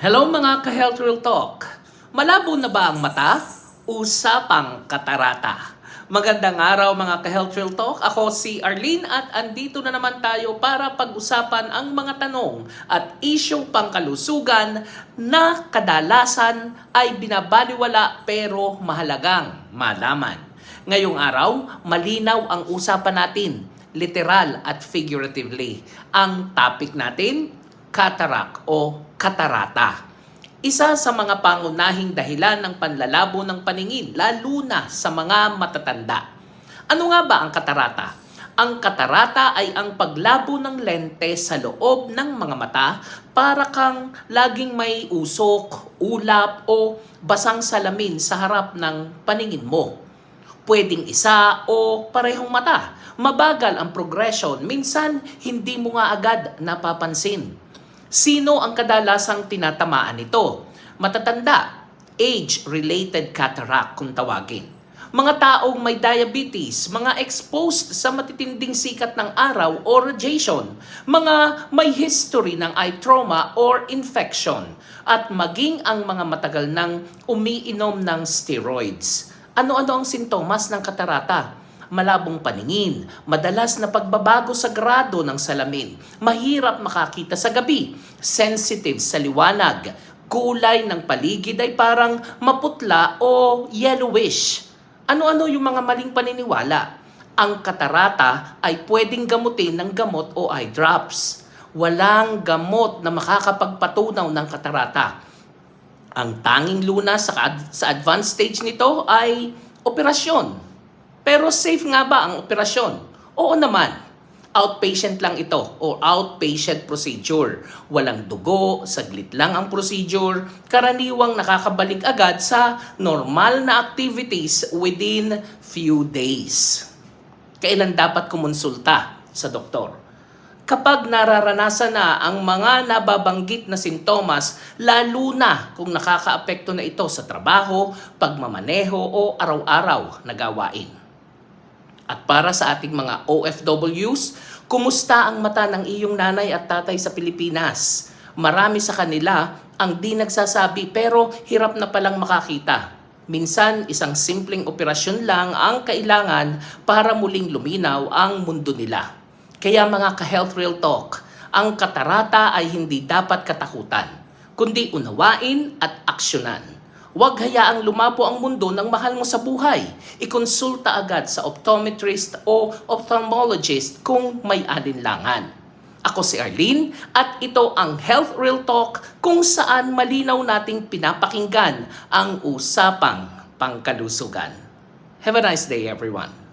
Hello mga ka-Health Real Talk! Malabo na ba ang mata? Usapang katarata. Magandang araw mga ka-Health Real Talk. Ako si Arlene at andito na naman tayo para pag-usapan ang mga tanong at isyong pangkalusugan na kadalasan ay binabaliwala pero mahalagang malaman. Ngayong araw, malinaw ang usapan natin, literal at figuratively. Ang topic natin, cataract o katarata. Isa sa mga pangunahing dahilan ng panlalabo ng paningin, lalo na sa mga matatanda. Ano nga ba ang katarata? Ang katarata ay ang paglabo ng lente sa loob ng mga mata para kang laging may usok, ulap o basang salamin sa harap ng paningin mo. Pwedeng isa o parehong mata. Mabagal ang progression, minsan hindi mo nga agad napapansin. Sino ang kadalasang tinatamaan nito? Matatanda, age-related cataract kung tawagin. Mga taong may diabetes, mga exposed sa matitinding sikat ng araw o radiation, mga may history ng eye trauma or infection, at maging ang mga matagal nang umiinom ng steroids. Ano-ano ang sintomas ng katarata? Malabong paningin, madalas na pagbabago sa grado ng salamin, mahirap makakita sa gabi, sensitive sa liwanag, kulay ng paligid ay parang maputla o yellowish. Ano-ano yung mga maling paniniwala? Ang katarata ay pwedeng gamutin ng gamot o eye drops. Walang gamot na makakapagpatunaw ng katarata. Ang tanging lunas sa, sa advanced stage nito ay operasyon. Pero safe nga ba ang operasyon? Oo naman. Outpatient lang ito o outpatient procedure. Walang dugo, saglit lang ang procedure, karaniwang nakakabalik agad sa normal na activities within few days. Kailan dapat kumonsulta sa doktor? Kapag nararanasan na ang mga nababanggit na sintomas, lalo na kung nakakaapekto na ito sa trabaho, pagmamaneho o araw-araw na gawain. At para sa ating mga OFWs, kumusta ang mata ng iyong nanay at tatay sa Pilipinas? Marami sa kanila ang di nagsasabi pero hirap na palang makakita. Minsan, isang simpleng operasyon lang ang kailangan para muling luminaw ang mundo nila. Kaya mga ka-Health Real Talk, ang katarata ay hindi dapat katakutan, kundi unawain at aksyonan. Huwag hayaang lumapo ang mundo ng mahal mo sa buhay. Ikonsulta agad sa optometrist o ophthalmologist kung may alinlangan. Ako si Arlene at ito ang Health Real Talk kung saan malinaw nating pinapakinggan ang usapang pangkalusugan. Have a nice day everyone.